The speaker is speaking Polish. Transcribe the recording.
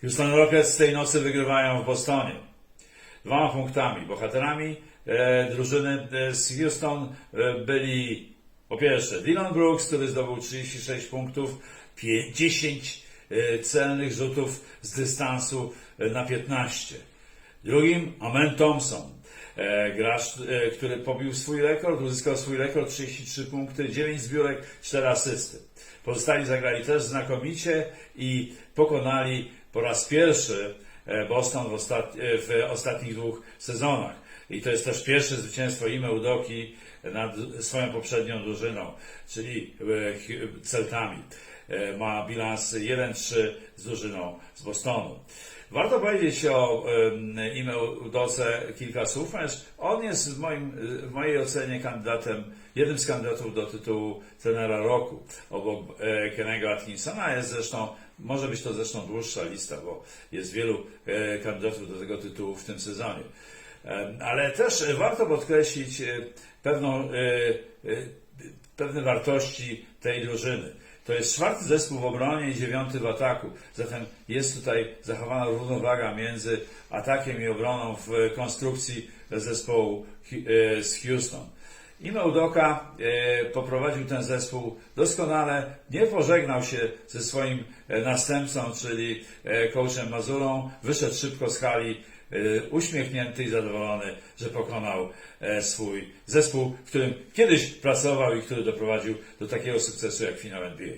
Houston Rockets tej nocy wygrywają w Bostonie. Dwoma punktami. Bohaterami e, drużyny e, z Houston e, byli po pierwsze Dylan Brooks, który zdobył 36 punktów, pie- 10 e, celnych rzutów z dystansu na 15. Drugim Amen Thompson, gracz, który pobił swój rekord, uzyskał swój rekord 33 punkty, 9 zbiórek, 4 asysty. Pozostali zagrali też znakomicie i pokonali po raz pierwszy e, Boston w, e, w ostatnich dwóch sezonach. I to jest też pierwsze zwycięstwo Ime Udoki nad swoją poprzednią drużyną, czyli e, Celtami. E, Ma bilans 1-3 z drużyną z Bostonu. Warto powiedzieć o Ime Udoce kilka słów, ponieważ on jest w, moim, w mojej ocenie kandydatem, jednym z kandydatów do tytułu trenera roku, obok e, Kennego Atkinsona. Jest zresztą, może być to zresztą dłuższa lista, bo jest wielu e, kandydatów do tego tytułu w tym sezonie. Ale też warto podkreślić pewną, pewne wartości tej drużyny. To jest czwarty zespół w obronie i dziewiąty w ataku. Zatem jest tutaj zachowana równowaga między atakiem i obroną w konstrukcji zespołu e, z Houston. Ime Udoka e, poprowadził ten zespół doskonale, nie pożegnał się ze swoim e, następcą, czyli coachem Mazurą, wyszedł szybko z hali, uśmiechnięty i zadowolony, że pokonał e, swój zespół, w którym kiedyś pracował i który doprowadził do takiego sukcesu jak finał NBA.